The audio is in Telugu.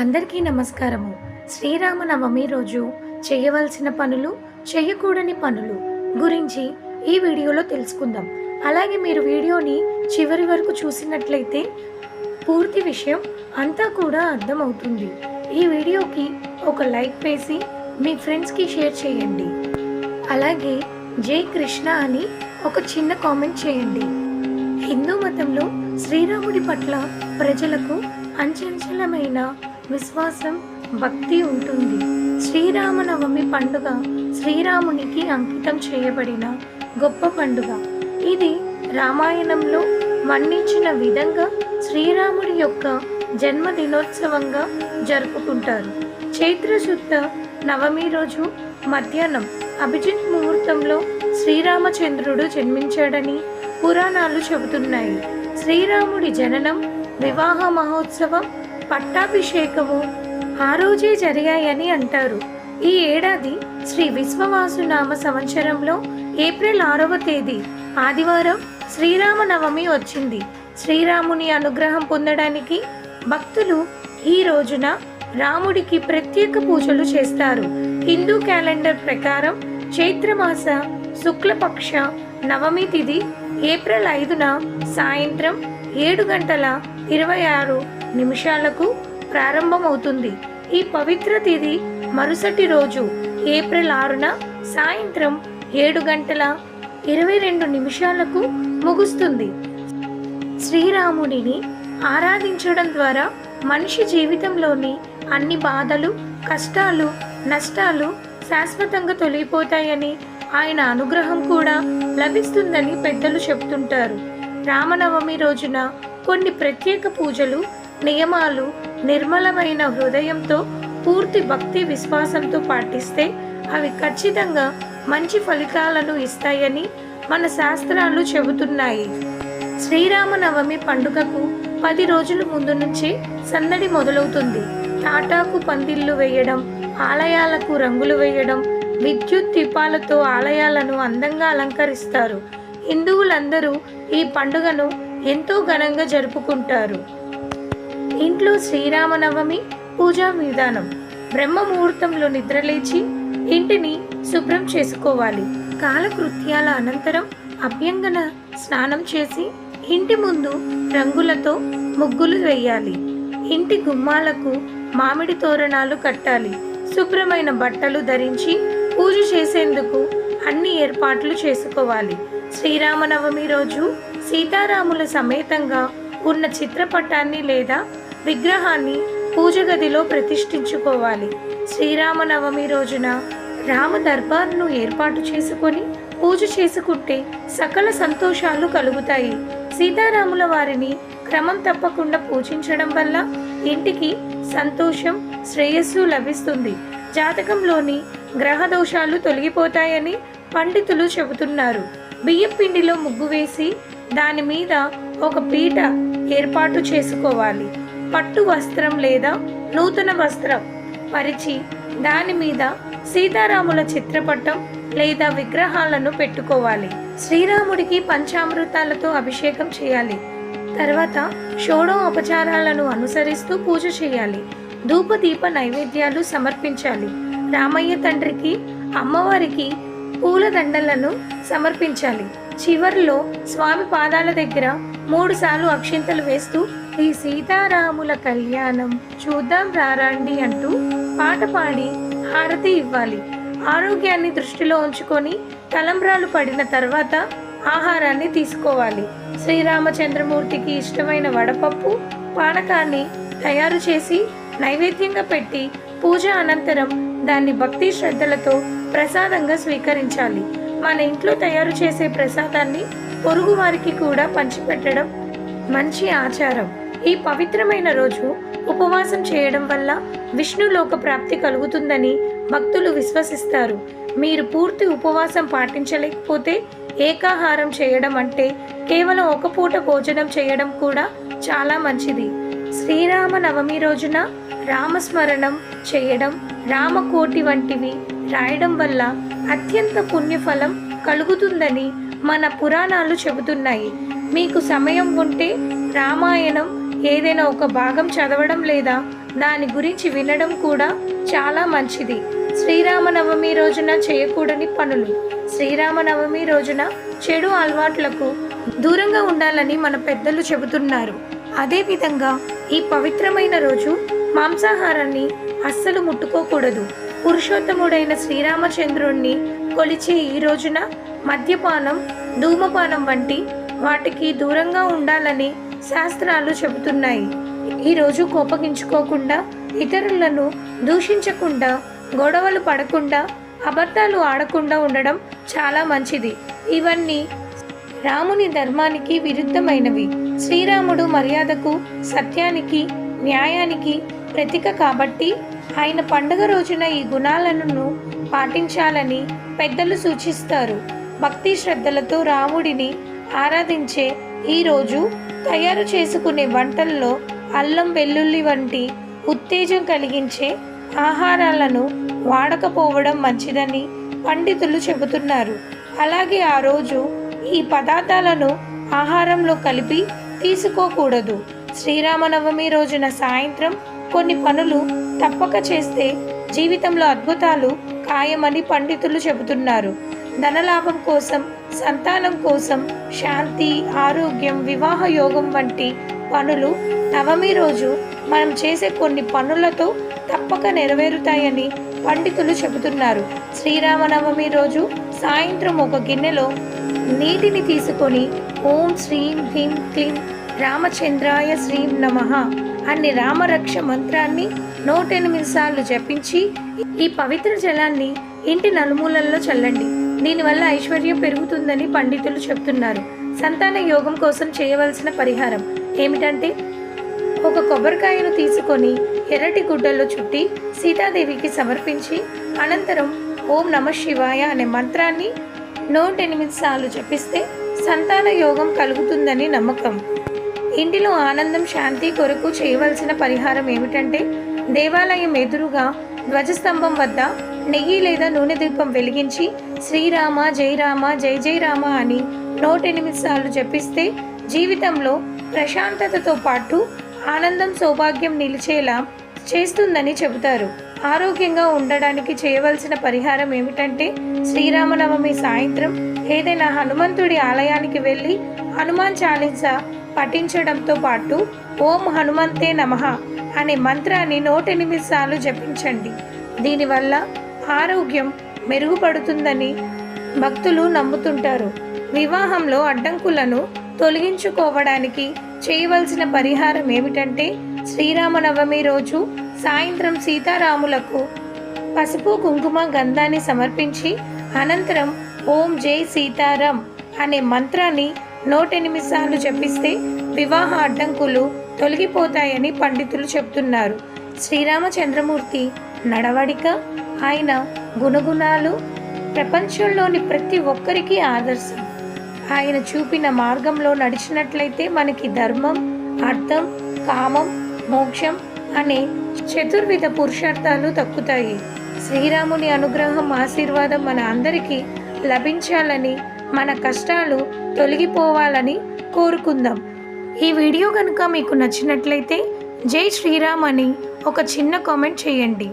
అందరికీ నమస్కారము. శ్రీరామనవమి రోజు చేయవలసిన పనులు చేయకూడని పనులు గురించి ఈ వీడియోలో తెలుసుకుందాం. అలాగే మీరు వీడియోని చివరి వరకు చూసినట్లయితే పూర్తి విషయం అంతా కూడా అర్థమవుతుంది. ఈ వీడియోకి ఒక లైక్ వేసి మీ ఫ్రెండ్స్కి షేర్ చేయండి. అలాగే జై కృష్ణ అని ఒక చిన్న కామెంట్ చేయండి. హిందూ మతంలో శ్రీరాముడి పట్ల ప్రజలకు అంచంచలమైన విశ్వాసం భక్తి ఉంటుంది. శ్రీరామనవమి పండుగ శ్రీరామునికి అంకితం చేయబడిన గొప్ప పండుగ. ఇది రామాయణంలో మన్నించిన విధంగా శ్రీరాముడి యొక్క జన్మదినోత్సవంగా జరుపుకుంటారు. చైత్రశుద్ధ నవమి రోజు మధ్యాహ్నం అభిజిత్ ముహూర్తంలో శ్రీరామచంద్రుడు జన్మించాడని పురాణాలు చెబుతున్నాయి. శ్రీరాముడి జననం వివాహ మహోత్సవం పట్టాభిషేకము ఆ రోజే జరిగాయని అంటారు. ఈ ఏడాది శ్రీ విశ్వవాసు నామ సంవత్సరంలో ఏప్రిల్ ఆరవ తేదీ ఆదివారం శ్రీరామనవమి వచ్చింది. శ్రీరాముని అనుగ్రహం పొందడానికి భక్తులు ఈ రోజున రాముడికి ప్రత్యేక పూజలు చేస్తారు. హిందూ క్యాలెండర్ ప్రకారం చైత్రమాస శుక్లపక్ష నవమి తిథి ఏప్రిల్ ఐదున సాయంత్రం ఏడు గంటల ఇరవై ఆరు నిమిషాలకు ప్రారంభమవుతుంది. ఈ పవిత్ర తిథి మరుసటి రోజు ఏప్రిల్ ఆరున సాయంత్రం ఏడు గంటల ఇరవై రెండు నిమిషాలకు ముగుస్తుంది. శ్రీరాముడిని ఆరాధించడం ద్వారా మనిషి జీవితంలోని అన్ని బాధలు కష్టాలు నష్టాలు శాశ్వతంగా తొలగిపోతాయని ఆయన అనుగ్రహం కూడా లభిస్తుందని పెద్దలు చెప్తుంటారు రామనవమి రోజున కొన్ని ప్రత్యేక పూజలు నియమాలు నిర్మలమైన హృదయంతో పూర్తి భక్తి విశ్వాసంతో పాటిస్తే అవి ఖచ్చితంగా మంచి ఫలితాలను ఇస్తాయని మన శాస్త్రాలు చెబుతున్నాయి. శ్రీరామనవమి పండుగకు పది రోజుల ముందు నుంచి సందడి మొదలవుతుంది. తాటాకు పందిళ్ళు వేయడం ఆలయాలకు రంగులు వేయడం విద్యుత్ దీపాలతో ఆలయాలను అందంగా అలంకరిస్తారు. హిందువులందరూ ఈ పండుగను ఎంతో ఘనంగా జరుపుకుంటారు. ఇంట్లో శ్రీరామనవమి పూజా విధానం. బ్రహ్మ ముహూర్తంలో నిద్రలేచి ఇంటిని శుభ్రం చేసుకోవాలి. కాలకృత్యాల అనంతరం అభ్యంగన స్నానం చేసి ఇంటి ముందు రంగులతో ముగ్గులు వేయాలి. ఇంటి గుమ్మాలకు మామిడి తోరణాలు కట్టాలి. శుభ్రమైన బట్టలు ధరించి పూజ చేసేందుకు అన్ని ఏర్పాట్లు చేసుకోవాలి. శ్రీరామనవమి రోజు సీతారాముల సమేతంగా ఉన్న చిత్రపటాన్ని లేదా విగ్రహాన్ని పూజ గదిలో ప్రతిష్ఠించుకోవాలి. శ్రీరామనవమి రోజున రామ దర్బార్ను ఏర్పాటు చేసుకొని పూజ చేసుకుంటే సకల సంతోషాలు కలుగుతాయి. సీతారాముల వారిని క్రమం తప్పకుండా పూజించడం వల్ల ఇంటికి సంతోషం శ్రేయస్సు లభిస్తుంది. జాతకంలోని గ్రహ దోషాలు తొలగిపోతాయని పండితులు చెబుతున్నారు. బియ్యం పిండిలో ముగ్గు వేసి దాని మీద ఒక పీట ఏర్పాటు చేసుకోవాలి. పట్టు వస్త్రం లేదా నూతన వస్త్రం పరిచి దాని మీద సీతారాముల చిత్రపటం లేదా విగ్రహాలను పెట్టుకోవాలి. శ్రీరాముడికి పంచామృతాలతో అభిషేకం చేయాలి. తర్వాత షోడో ఉపచారాలను అనుసరిస్తూ పూజ చేయాలి. ధూపదీప నైవేద్యాలు సమర్పించాలి. రామయ్య తండ్రికి అమ్మవారికి పూలదండలను సమర్పించాలి. చివరిలో స్వామి పాదాల దగ్గర మూడు సార్లు అక్షింతలు వేస్తూ ఈ సీతారాముల కళ్యాణం చూద్దాం రారండి అంటూ పాట పాడి హారతి ఇవ్వాలి. ఆరోగ్యాన్ని దృష్టిలో ఉంచుకొని తలంబ్రాలు పడిన తర్వాత ఆహారాన్ని తీసుకోవాలి. శ్రీరామచంద్రమూర్తికి ఇష్టమైన వడపప్పు పానకాన్ని తయారు చేసి నైవేద్యంగా పెట్టి పూజ అనంతరం దాన్ని భక్తి శ్రద్ధలతో ప్రసాదంగా స్వీకరించాలి. మన ఇంట్లో తయారు చేసే ప్రసాదాన్ని పొరుగు వారికి కూడా పంచిపెట్టడం మంచి ఆచారం. ఈ పవిత్రమైన రోజు ఉపవాసం చేయడం వల్ల విష్ణులోక ప్రాప్తి కలుగుతుందని భక్తులు విశ్వసిస్తారు. మీరు పూర్తి ఉపవాసం పాటించలేకపోతే ఏకాహారం చేయడం అంటే కేవలం ఒక పూట భోజనం చేయడం కూడా చాలా మంచిది. శ్రీరామ నవమి రోజున రామస్మరణం చేయడం రామకోటి వంటివి రాయడం వల్ల అత్యంత పుణ్యఫలం కలుగుతుందని మన పురాణాలు చెబుతున్నాయి. మీకు సమయం ఉంటే రామాయణం ఏదైనా ఒక భాగం చదవడం లేదా దాని గురించి వినడం కూడా చాలా మంచిది. శ్రీరామనవమి రోజున చేయకూడని పనులు. శ్రీరామనవమి రోజున చెడు అలవాట్లకు దూరంగా ఉండాలని మన పెద్దలు చెబుతున్నారు. అదేవిధంగా ఈ పవిత్రమైన రోజు మాంసాహారాన్ని అస్సలు ముట్టుకోకూడదు. పురుషోత్తముడైన శ్రీరామచంద్రుణ్ణి కొలిచే ఈ రోజున మద్యపానం ధూమపానం వంటి వాటికి దూరంగా ఉండాలని శాస్త్రాలు చెబుతున్నాయి. ఈరోజు కోపగించుకోకుండా ఇతరులను దూషించకుండా గొడవలు పడకుండా అబద్ధాలు ఆడకుండా ఉండడం చాలా మంచిది. ఇవన్నీ రాముని ధర్మానికి విరుద్ధమైనవి. శ్రీరాముడు మర్యాదకు సత్యానికి న్యాయానికి ప్రతీక కాబట్టి ఆయన పండుగ రోజున ఈ గుణాలను పాటించాలని పెద్దలు సూచిస్తారు. భక్తి శ్రద్ధలతో రాముడిని ఆరాధించే ఈ రోజు తయారు చేసుకునే వంటల్లో అల్లం వెల్లుల్లి వంటి ఉత్తేజం కలిగించే ఆహారాలను వాడకపోవడం మంచిదని పండితులు చెబుతున్నారు. అలాగే ఆ రోజు ఈ పదార్థాలను ఆహారంలో కలిపి తీసుకోకూడదు. శ్రీరామనవమి రోజున సాయంత్రం కొన్ని పనులు తప్పక చేస్తే జీవితంలో అద్భుతాలు ఖాయమని పండితులు చెబుతున్నారు. ధనలాభం కోసం సంతానం కోసం శాంతి ఆరోగ్యం వివాహ యోగం వంటి పనులు నవమి రోజు మనం చేసే కొన్ని పనులతో తప్పక నెరవేరుతాయని పండితులు చెబుతున్నారు. శ్రీరామనవమి రోజు సాయంత్రం ఒక గిన్నెలో నీటిని తీసుకొని ఓం శ్రీం హ్రీం క్లీం రామచంద్రాయ శ్రీం నమః అన్ని రామరక్ష మంత్రాన్ని నూటెనిమిది సార్లు జపించి ఈ పవిత్ర జలాన్ని ఇంటి నలుమూలల్లో చల్లండి. దీనివల్ల ఐశ్వర్యం పెరుగుతుందని పండితులు చెప్తున్నారు. సంతాన యోగం కోసం చేయవలసిన పరిహారం ఏమిటంటే ఒక కొబ్బరికాయను తీసుకొని ఎర్రటి గుడ్డల్లో చుట్టి సీతాదేవికి సమర్పించి అనంతరం ఓం నమ శివాయ అనే మంత్రాన్ని నూటెనిమిది సార్లు జపిస్తే సంతాన యోగం కలుగుతుందని నమ్మకం. ఇంటిలో ఆనందం శాంతి కొరకు చేయవలసిన పరిహారం ఏమిటంటే దేవాలయం ఎదురుగా ధ్వజస్తంభం వద్ద నెయ్యి లేదా నూనె దీపం వెలిగించి శ్రీరామ జయరామ జై జై రామ అని నూటెనిమిది సార్లు జపిస్తే జీవితంలో ప్రశాంతతతో పాటు ఆనందం సౌభాగ్యం నిలిచేలా చేస్తుందని చెబుతారు. ఆరోగ్యంగా ఉండడానికి చేయవలసిన పరిహారం ఏమిటంటే శ్రీరామనవమి సాయంత్రం ఏదైనా హనుమంతుడి ఆలయానికి వెళ్ళి హనుమాన్ చాలీసా పఠించడంతో పాటు ఓం హనుమంతే నమః అనే మంత్రాన్ని నూటెనిమిది సార్లు జపించండి. దీనివల్ల ఆరోగ్యం మెరుగుపడుతుందని భక్తులు నమ్ముతుంటారు. వివాహంలో అడ్డంకులను తొలగించుకోవడానికి చేయవలసిన పరిహారం ఏమిటంటే శ్రీరామనవమి రోజు సాయంత్రం సీతారాములకు పసుపు కుంకుమ గంధాన్ని సమర్పించి అనంతరం ఓం జై సీతారాం అనే మంత్రాన్ని నూటెనిమిది సార్లు జపిస్తే వివాహ అడ్డంకులు తొలగిపోతాయని పండితులు చెప్తున్నారు. శ్రీరామచంద్రమూర్తి నడవడిక ఆయన గుణగుణాలు ప్రపంచంలోని ప్రతి ఒక్కరికి ఆదర్శం. ఆయన చూపిన మార్గంలో నడిచినట్లయితే మనకి ధర్మం అర్థం కామం మోక్షం అనే చతుర్విధ పురుషార్థాలు తక్కుతాయి శ్రీరాముని అనుగ్రహం ఆశీర్వాదం మన అందరికీ లభించాలని మన కష్టాలు తొలగిపోవాలని కోరుకుందాం. ఈ వీడియో కనుక మీకు నచ్చినట్లయితే జై శ్రీరామ్ అని ఒక చిన్న కామెంట్ చేయండి.